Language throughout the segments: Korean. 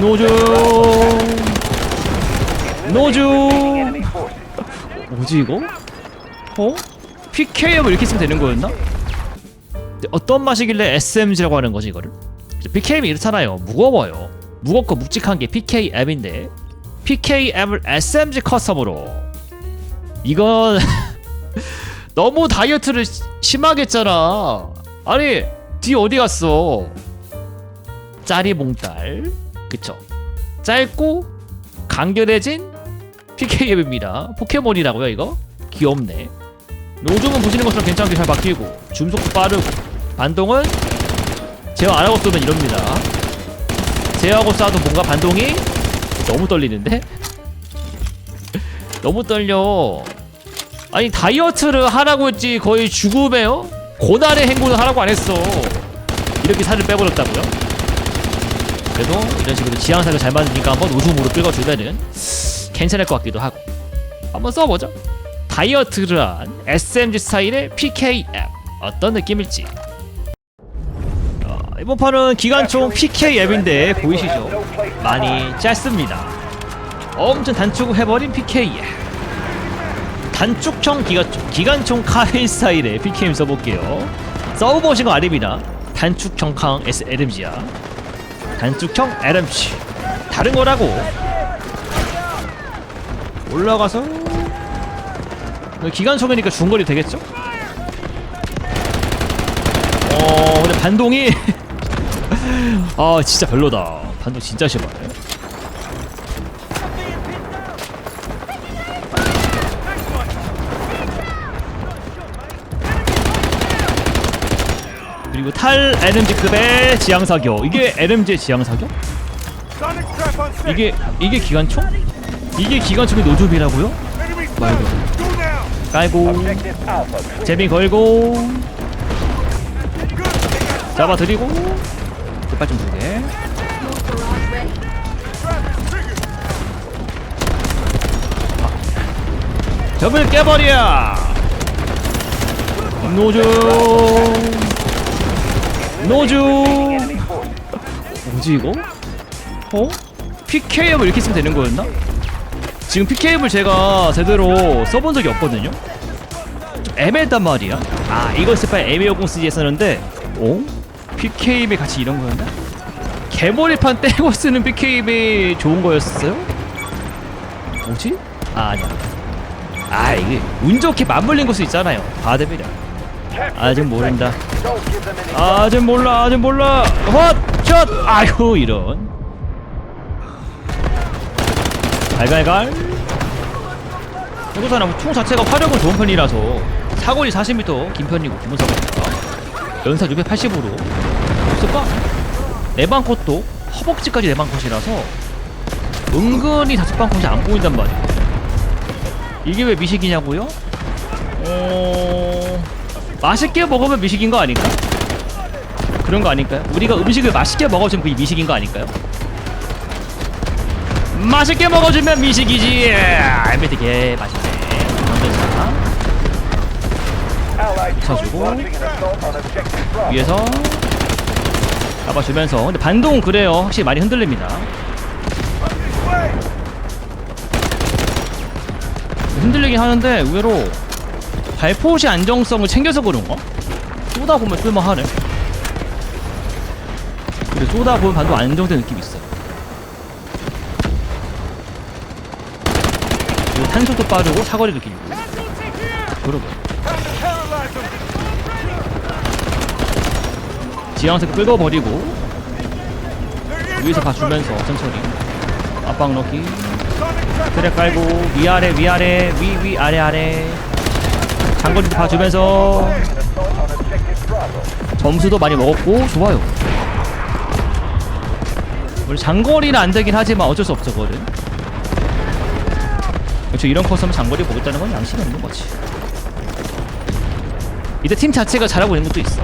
노중 노중 뭐지 이거? 어? PKM을 이렇게 쓰면 되는 거였나? 어떤 맛이길래 SMG라고 하는 거지 이거를? PKM이 이렇잖아요 무거워요 무겁고 묵직한 게 PKM인데 PKM을 SMG 커스텀으로 이건 너무 다이어트를 시- 심하게 했잖아 아니 뒤 어디 갔어 짜리몽딸 그쵸 짧고 간결해진 PKM입니다 포켓몬이라고요 이거? 귀엽네 요즘은 보시는 것처럼 괜찮게 잘 바뀌고 줌속도 빠르고 반동은 제어 안 하고 쏘면 이럽니다 제어하고 쏴도 뭔가 반동이 너무 떨리는데? 너무 떨려 아니 다이어트를 하라고 했지 거의 죽음에요? 고난의 행군을 하라고 안 했어 이렇게 살을 빼버렸다고요? 그래도 이런 식으로 지향사를 잘 맞으니까 한번 우승으로 끌어주면은 괜찮을 것 같기도 하고. 한번 써보죠. 다이어트를 한 SMG 스타일의 PKM 어떤 느낌일지. 어, 이번 판은 기관총 PKM인데 보이시죠? 많이 짧습니다. 엄청 단축해버린 PKM 단축형 기관총, 기관총 카인 스타일의 PKM 써볼게요. 써보신 거 아닙니다. 단축형 캉 SLMG야 단축형 LMG 다른 거라고. 올라가서. 기관총이니까 중거리 되겠죠? 어 근데 반동이. 아 진짜 별로다. 반동 진짜 심하네 그리고 탈 LMG급의 지향사격 이게 LMG의 지향사격? 이게 이게 기관총? 이게 기관총의 노즐이라고요? 말도 깔고. 재미 걸고. 잡아드리고. 끝발 좀 두개 접을 깨버려! 노중 노중 뭐지 이거? 어? PKM을 이렇게 쓰면 되는 거였나? 지금 PKM을 제가 제대로 써본 적이 없거든요? 좀 애매했단 말이야 아 이거 스파이 애매오공 쓰지 했었는데 어? PKM이 같이 이런 거였나? 개머리판 떼고 쓰는 PKM이 좋은 거였어요? 뭐지? 아 아니야 아 이게 운 좋게 맞물린 것수 있잖아요 바데비라 아직 모른다. 아직 몰라 아직 몰라. 헛 샷 아이고 이런. 갈갈갈. 포도사는 총 자체가 화력은 좋은 편이라서 사거리 40m 긴 편이고 기본 사거리가 연사 680으로. 없을까? 내방컷도 허벅지까지 내방컷이라서 은근히 다섯방컷이 안 보인단 말이야. 이게 왜 미식이냐고요? 어... 맛있게 먹으면 미식인 거 아닐까? 그런 거 아닐까요? 우리가 음식을 맛있게 먹어주면 그게 미식인 거 아닐까요? 맛있게 먹어주면 미식이지. 알베트 개 맛있네. 던전사 쳐주고 위에서 잡아주면서 근데 반동은 그래요. 확실히 많이 흔들립니다. 흔들리긴 하는데 의외로 발포시 안정성을 챙겨서 그런가? 쏘다 보면 쓸만하네. 근데 쏘다 보면 반동 안정된 느낌이 있어. 탄속도 빠르고 사거리도 길고. 그러게. 지향색 끌어버리고 위에서 봐주면서 천천히 압박 넣기 트랙 깔고 위아래 위아래 위 위 아래 아래 장거리도 봐주면서 점수도 많이 먹었고 좋아요. 원래 장거리는 안 되긴 하지만 어쩔 수 없죠 그거는. 그렇죠. 이런 커스텀 장거리 보겠다는 건 양심이 없는 거지. 이때 팀 자체가 잘하고 있는 것도 있어.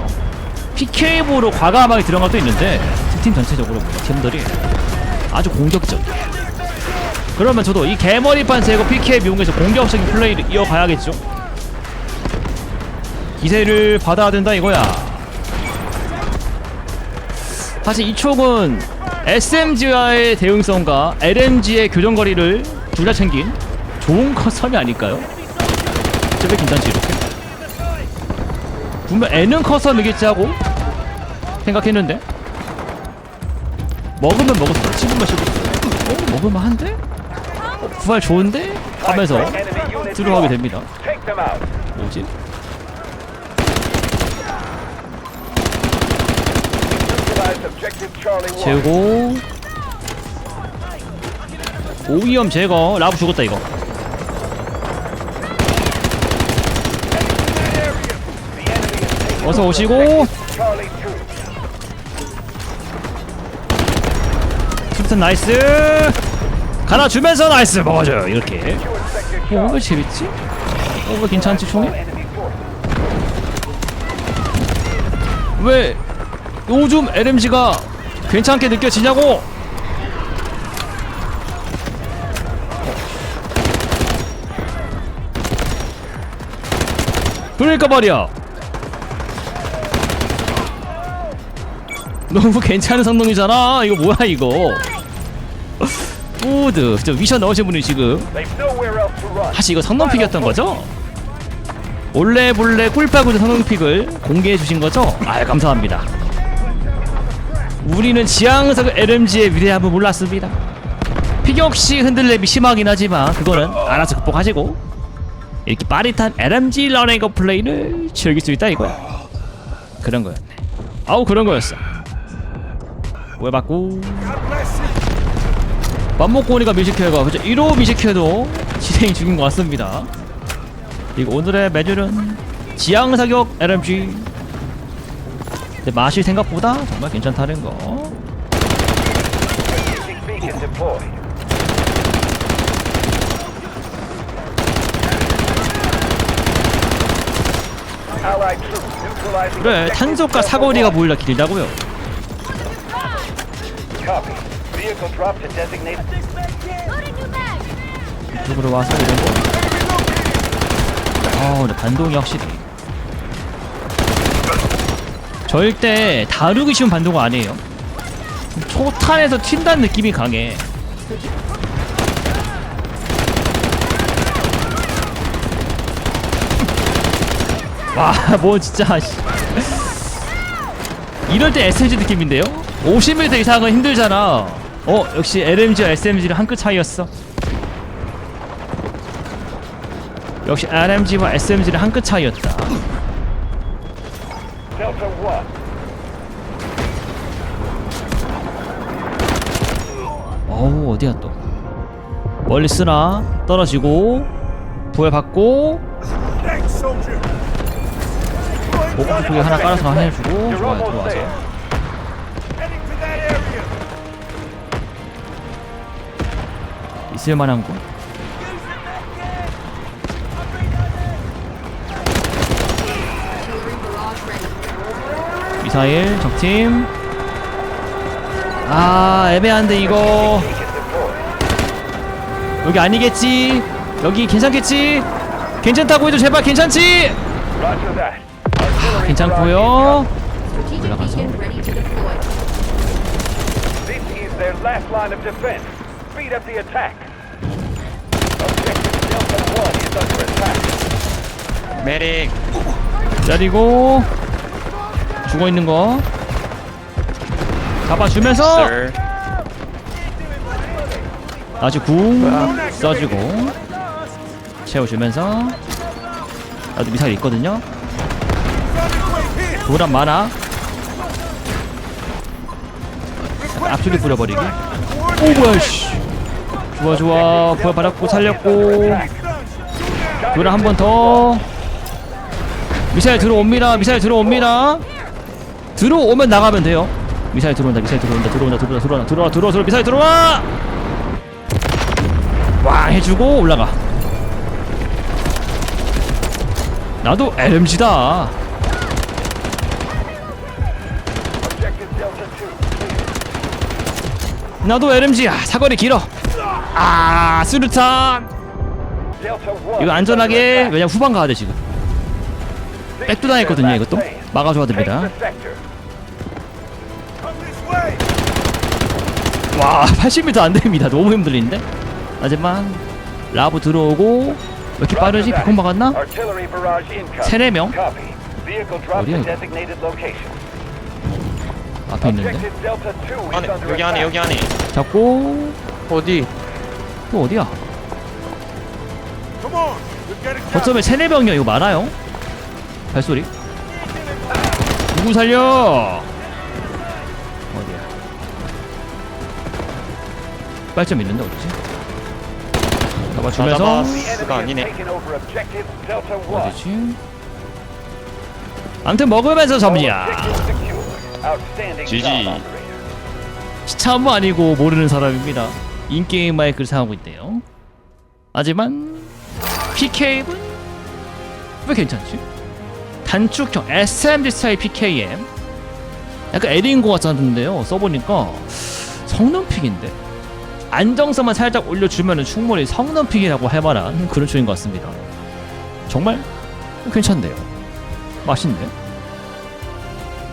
PK보로 과감하게 들어간 것도 있는데 팀 전체적으로 뭐 팀들이 아주 공격적이야. 그러면 저도 이 개머리판 제거 PK 이용해서 공격적인 플레이를 이어가야겠죠 기세를 받아야 된다 이거야 사실 이 촉은 SMG와의 대응성과 LMG의 교정거리를 둘 다 챙긴 좋은 커선이 아닐까요? 저게 괜찮지 이렇게? 분명 N은 커선이겠지 하고 생각했는데 먹으면 먹었어 씹으면 씹었어 어? 먹을만한데? 어, 부활 좋은데? 하면서 들어가게 됩니다. 뭐지? Neutralize objective Charlie 1. 제고 오이염 제거 라브 죽었다 이거 어서 오시고 Charlie 2. 수류탄 나이스 갈아주면서 나이스 먹어줘요 이렇게 어, 왜. 재밌지? 어, 왜 괜찮지 총이? 왜 요즘 LMG가 괜찮게 느껴지냐고? 그러니까 말이야. 너무 괜찮은 성능이잖아. 이거 뭐야 이거? 우드, 저 미션 넣으신 분이 지금. 사실 이거 성능픽이었던 거죠? 몰래 몰래 꿀빠구의 성능픽을 공개해 주신 거죠? 아 감사합니다. 우리는 지향석 LMG의 위대함을 몰랐습니다. 픽 역시 흔들림이 심하긴 하지만 그거는 알아서 극복하시고 이렇게 빠릿한 LMG 러닝거 플레이를 즐길 수 있다 이거야. 그런 거였네. 아우 그런 거였어. 왜 받고? 밥 먹고 오니까 미식회가 그죠? 1호 미식회도 진행 중인 것 같습니다. 그리고 오늘의 메뉴는 지향 사격 LMG. 근데 맛이 생각보다 정말 괜찮다는 거. 그래 탄속과 사거리가 1. 보일라 길다고요. 이쪽으로 와서 이런 거. 아 근데 반동이 확실히. 절대 다루기 쉬운 반동은 아니에요. 초탄에서 튄다는 느낌이 강해. 와, 뭐 진짜. 씨. 이럴 때 SMG 느낌인데요? 50m 이상은 힘들잖아. 어, 역시 LMG와 SMG는 한 끗 차이였어. 역시 LMG와 SMG는 한 끗 차이였다. Delta 1. 어우, 어디야 또. 멀리 쓰나? 떨어지고, 부활받고, 목표 쪽에 하나 깔아서 하나 해주고, 좋아요, 들어와서. 있을만한 곳. 미사일 적팀 아 애매한데 이거. 여기 아니겠지 여기 괜찮겠지 괜찮다고 해도 제발 괜찮지. Artillery 괜찮고요 올라가서. beacon ready to deploy. This is their last line of defense. Speed up the attack. Objective Delta 1 is under attack. 메릭 기다리고 죽어 있는 거. 잡아주면서. 썰 아주 궁 써주고. 채워주면서. 나도 미사일 있거든요. 도란 많아 앞줄이 뿌려버리기. 오 뭐야 씨. 좋아 좋아. 부활 받았고 살렸고. 도란 한 번 더. 미사일 들어옵니다. 미사일 들어옵니다 들어오면 나가면 돼요. 미사일 들어온다 미사일 들어온다 들어온다 들어온다 들어온다 들어와 들어와 들어와 미사일 들어와! 왕 해주고 올라가. 나도 LMG다 Objective Delta 2. 나도 LMG야 사거리 길어. 아 수류탄. Delta 1. 이거 안전하게 왜냐 후반 가야 돼 지금. 백도 당했거든요 이것도. 막아줘야 됩니다. 와 80m 안 됩니다 너무 힘들린데 하지만 라브 들어오고 왜 이렇게 빠르지 비콘 박았나. 세네 명 어디야. 앞에 있는데 Objective Delta 2 is 안에 여기 안에. 여기 안에 잡고 어디? 또 어디야 거점에 세네 명이요 이거 많아요 발소리 누구 살려 빨점 있는데 어디지 잡아주면서 스가 아니네. has taken over objective Delta 1. 어디지 암튼 먹으면서 job, operator. 시참 아니고 모르는 사람입니다. 인게임 마이크를 사용하고 있대요. 하지만 PKM은 왜 괜찮지? 단축형 SMG 스타일 PKM 약간 에딩 것 같았는데요. 써보니까 성능픽인데 안정성만 살짝 올려주면 충분히 성능픽이라고 할 만한 그런 쪽인 것 같습니다. 정말 괜찮네요. 맛있네.